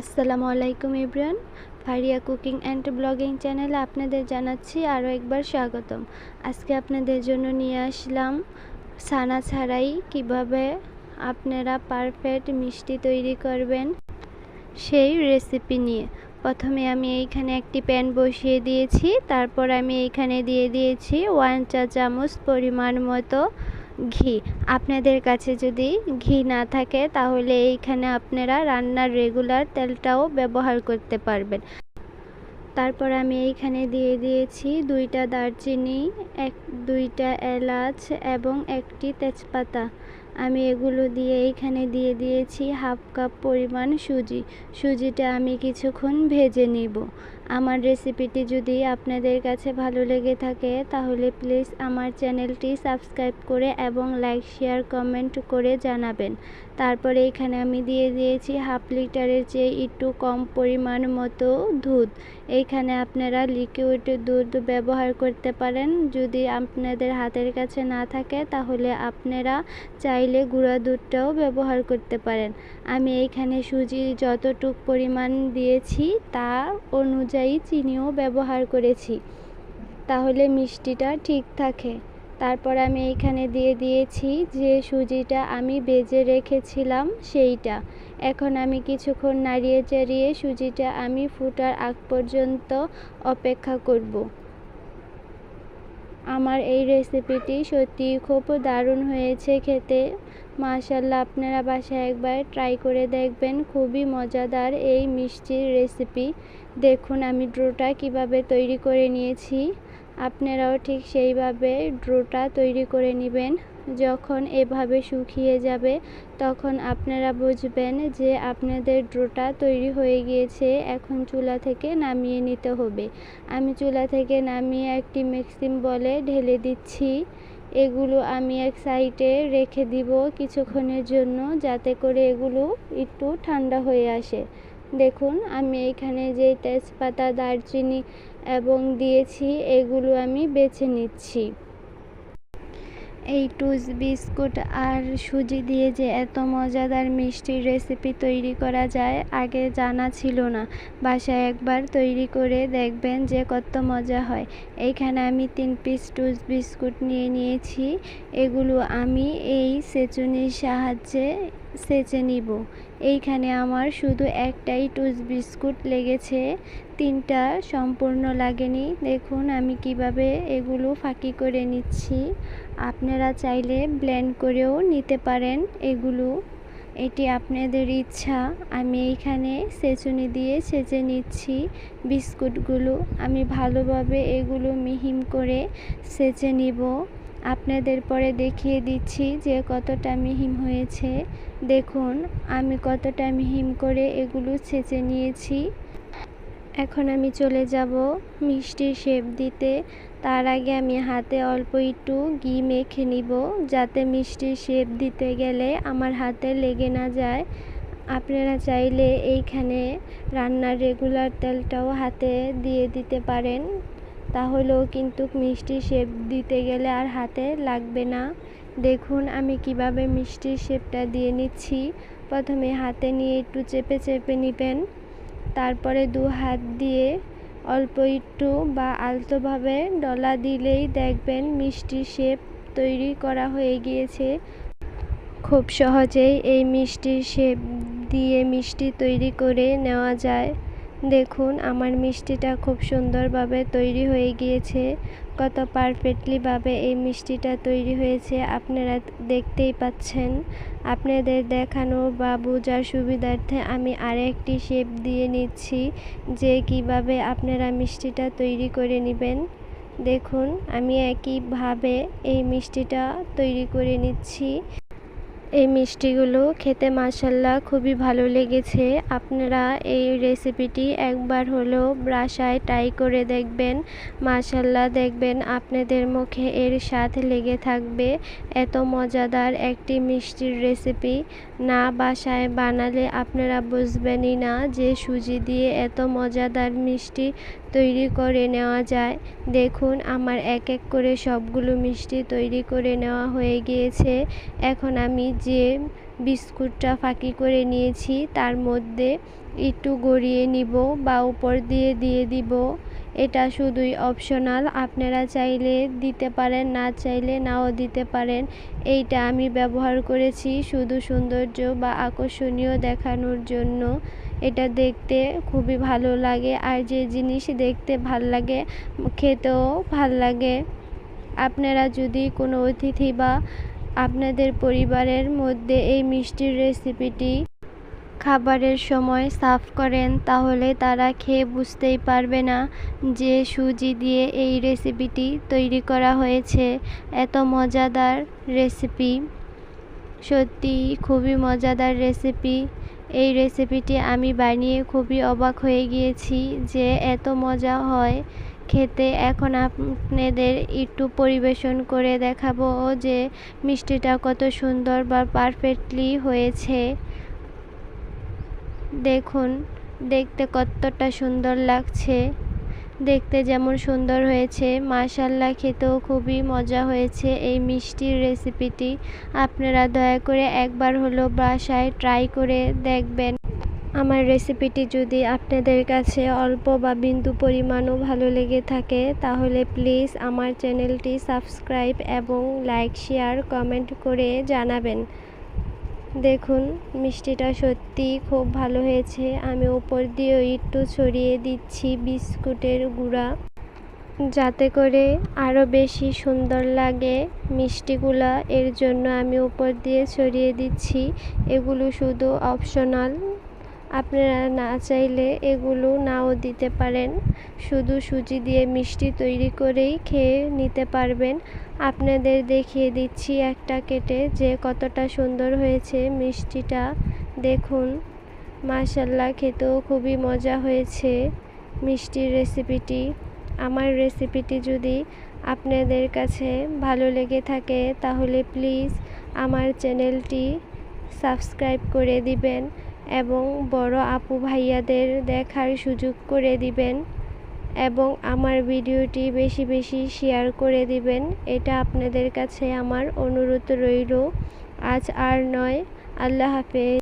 আসসালামু আলাইকুম Ibran. Faria cooking and blogging চ্যানেলে আপনাদের জানাচ্ছি আরও একবার স্বাগতম। আজকে আপনাদের জন্য নিয়ে আসলাম ছানা ছাড়াই কীভাবে আপনারা পারফেক্ট মিষ্টি তৈরি করবেন সেই রেসিপি নিয়ে। প্রথমে আমি এইখানে একটি প্যান বসিয়ে দিয়েছি, তারপর আমি এইখানে দিয়ে দিয়েছি ওয়ান চা চামচ পরিমাণ মতো ঘি। আপনাদের কাছে যদি ঘি না থাকে, তাহলে এইখানে আপনারা রান্নার রেগুলার তেলটাও ব্যবহার করতে পারবেন। তারপর আমি এইখানে দিয়ে দিয়েছি দুইটা দারচিনি, এক, দুইটা এলাচ এবং একটি তেজপাতা। আমি এগুলো দিয়ে এইখানে দিয়ে দিয়েছি হাফ কাপ পরিমাণ সুজি। সুজিটা আমি কিছুক্ষণ ভেজে নিব। আমার রেসিপিটি যদি আপনাদের কাছে ভালো লেগে থাকে, তাহলে প্লিজ আমার চ্যানেলটি সাবস্ক্রাইব করে এবং লাইক শেয়ার কমেন্ট করে জানাবেন। তারপরে এখানে আমি দিয়ে দিয়েছি হাফ লিটারের চেয়ে একটু কম পরিমাণ মতো দুধ। এইখানে আপনারা লিকুইড দুধ ব্যবহার করতে পারেন। যদি আপনাদের হাতের কাছে না থাকে, তাহলে আপনারা চাইলে গুঁড়া দুধটাও ব্যবহার করতে পারেন। আমি এইখানে সুজি যতটুক পরিমাণ দিয়েছি, তা অনুযায়ী চিনিও ব্যবহার করেছি। তাহলে মিষ্টিটা ঠিক থাকে। তারপর আমি এইখানে দিয়ে দিয়েছি যে সুজিটা আমি বেজে রেখেছিলাম সেইটা। এখন আমি কিছুক্ষণ নাড়িয়ে চাড়িয়ে সুজিটা আমি ফুটার আগ পর্যন্ত অপেক্ষা করব। আমার এই রেসিপিটি সত্যি খুব দারুণ হয়েছে খেতে। মাশাল্লাহ আপনারা বাসায় একবার ট্রাই করে দেখবেন, খুবই মজাদার এই মিষ্টির রেসিপি দেখুন আমি ড্রোটা কীভাবে তৈরি করে নিয়েছি। আপনারাও ঠিক সেইভাবে ড্রোটা তৈরি করে নেবেন। যখন এভাবে শুকিয়ে যাবে, তখন আপনারা বুঝবেন যে আপনাদের ড্রোটা তৈরি হয়ে গিয়েছে। এখন চুলা থেকে নামিয়ে নিতে হবে। আমি চুলা থেকে নামিয়ে একটি মিক্সিং বলে ঢেলে দিচ্ছি। এগুলো আমি এক সাইডে রেখে দিব কিছুক্ষণের জন্য, যাতে করে এগুলো একটু ঠান্ডা হয়ে আসে। দেখুন, আমি এখানে যে তেজপাতা, দারচিনি এবং দিয়েছি, এগুলো আমি বেছে নিচ্ছি। এই টুস বিস্কুট আর সুজি দিয়ে যে এত মজাদার মিষ্টির রেসিপি তৈরি করা যায়, আগে জানা ছিল না। বাসায় একবার তৈরি করে দেখবেন যে কত মজা হয়। এইখানে আমি তিন পিস টুস বিস্কুট নিয়ে নিয়েছি। এগুলো আমি এই সেচুনির সাহায্যে সেচে নিব। এইখানে আমার শুধু একটাই টুস বিস্কুট লেগেছে। তিনটা সম্পূর্ণ লাগেনি। দেখুন আমি কীভাবে এগুলো ফাঁকি করে নিচ্ছি। আপনারা চাইলে ব্লেন্ড করেও নিতে পারেন এগুলো। এটি আপনাদের ইচ্ছা। আমি এইখানে সেচুনি দিয়ে সেচে নিচ্ছি বিস্কুটগুলো আমি ভালোভাবে এগুলো মিহিম করে সেচে নিব। আপনাদের পরে দেখিয়ে দিচ্ছি যে কতটা মিহিম হয়েছে। দেখুন, আমি কতটা মিহিম করে এগুলো ছেঁচে নিয়েছি। এখন আমি চলে যাব মিষ্টির শেপ দিতে। তার আগে আমি হাতে অল্প একটু ঘি মেখে নিব, যাতে মিষ্টির শেপ দিতে গেলে আমার হাতে লেগে না যায়। আপনারা চাইলে এইখানে রান্নার রেগুলার তেলটাও হাতে দিয়ে দিতে পারেন। তাহলেও কিন্তু মিষ্টি শেপ দিতে গেলে আর হাতে লাগবে না। দেখুন আমি কীভাবে মিষ্টির শেপটা দিয়ে নিচ্ছি। প্রথমে হাতে নিয়ে একটু চেপে চেপে নেবেন। তারপরে দু হাত দিয়ে অল্প একটু বা আলতোভাবে ডলা দিলেই দেখবেন মিষ্টি শেপ তৈরি করা হয়ে গিয়েছে। খুব সহজেই এই মিষ্টির শেপ দিয়ে মিষ্টি তৈরি করে নেওয়া যায়। দেখুন, আমার মিষ্টিটা খুব সুন্দরভাবে তৈরি হয়ে গিয়েছে। কত পারফেক্টলিভাবে এই মিষ্টিটা তৈরি হয়েছে, আপনারা দেখতেই পাচ্ছেন। আপনাদের দেখানো বা বোঝার সুবিধার্থে আমি আরেকটি শেপ দিয়ে নিচ্ছি, যে কীভাবে আপনারা মিষ্টিটা তৈরি করে নেবেন। দেখুন, আমি একইভাবে এই মিষ্টিটা তৈরি করে নিচ্ছি। এই মিষ্টিগুলো খেতে মাসাল্লাহ খুবই ভালো লেগেছে। আপনারা এই রেসিপিটি একবার হলেও বাসায় ট্রাই করে দেখবেন। মাসাল্লাহ দেখবেন আপনাদের মুখে এর স্বাদ লেগে থাকবে। এত মজাদার একটি মিষ্টির রেসিপি না বাসায় বানালে আপনারা বুঝবেনই না যে সুজি দিয়ে এত মজাদার মিষ্টি তৈরি করে নেওয়া যায়। দেখুন, আমার এক এক করে সবগুলো মিষ্টি তৈরি করে নেওয়া হয়ে গিয়েছে। এখন আমি যে বিস্কুটটা ফাঁকি করে নিয়েছি, তার মধ্যে একটু গড়িয়ে নিব বা উপর দিয়ে দিয়ে দিব। এটা শুধুই অপশনাল আপনারা চাইলে দিতে পারেন, না চাইলে নাও দিতে পারেন। এইটা আমি ব্যবহার করেছি শুধু সৌন্দর্য বা আকর্ষণীয় দেখানোর জন্য। এটা দেখতে খুবই ভালো লাগে আর যে জিনিস দেখতে ভালো লাগে, খেতেও ভালো লাগে। আপনারা যদি কোনো অতিথি বা আপনাদের পরিবারের মধ্যে এই মিষ্টির রেসিপিটি খাবারের সময় সার্ভ করেন, তাহলে তারা খেয়ে বুঝতেই পারবে না যে সুজি দিয়ে এই রেসিপিটি তৈরি করা হয়েছে। এত মজাদার রেসিপি। সত্যি খুবই মজাদার রেসিপি। এই রেসিপিটি আমি বানিয়ে খুবই অবাক হয়ে গিয়েছি যে এত মজা হয়। খেতে এখন আপনাদের একটু পরিবেশন করে দেখাবো যে মিষ্টিটা কত সুন্দর বা পারফেক্টলি হয়েছে। দেখুন, দেখতে কতটা সুন্দর লাগছে। দেখতে যেমন সুন্দর হয়েছে মাশাল্লাহ খেতেও খুবই মজা হয়েছে এই মিষ্টির রেসিপিটি আপনারা দয়া করে একবার হলো বাসায় ট্রাই করে দেখবেন। আমার রেসিপিটি যদি আপনাদের কাছে অল্প বা বিন্দু পরিমাণও ভালো লেগে থাকে, তাহলে প্লিজ আমার চ্যানেলটি সাবস্ক্রাইব এবং লাইক শেয়ার কমেন্ট করে জানাবেন। দেখুন, মিষ্টিটা সত্যি খুব ভালো হয়েছে। আমি উপর দিয়ে একটু ছড়িয়ে দিচ্ছি বিস্কুটের গুঁড়া। যাতে করে আরও বেশি সুন্দর লাগে মিষ্টিগুলা, এর জন্য আমি উপর দিয়ে ছড়িয়ে দিচ্ছি। এগুলো শুধু অপশনাল আপনারা না চাইলে এগুলো নাও দিতে পারেন। শুধু সুজি দিয়ে মিষ্টি তৈরি করেই খেয়ে নিতে পারবেন। আপনাদের দেখিয়ে দিচ্ছি একটা কেটে যে কতটা সুন্দর হয়েছে মিষ্টিটা। দেখুন মাশাল্লাহ খেতেও খুবই মজা হয়েছে মিষ্টির রেসিপিটি। আমার রেসিপিটি যদি আপনাদের কাছে ভালো লেগে থাকে, তাহলে প্লিজ আমার চ্যানেলটি সাবস্ক্রাইব করে দিবেন। এবং বড় আপু ভাইয়াদের দেখার সুযোগ করে দিবেন এবং আমার ভিডিওটি বেশি বেশি শেয়ার করে দিবেন। এটা আপনাদের কাছে আমার অনুরোধ রইল। আজ আর নয়। আল্লাহ হাফেজ।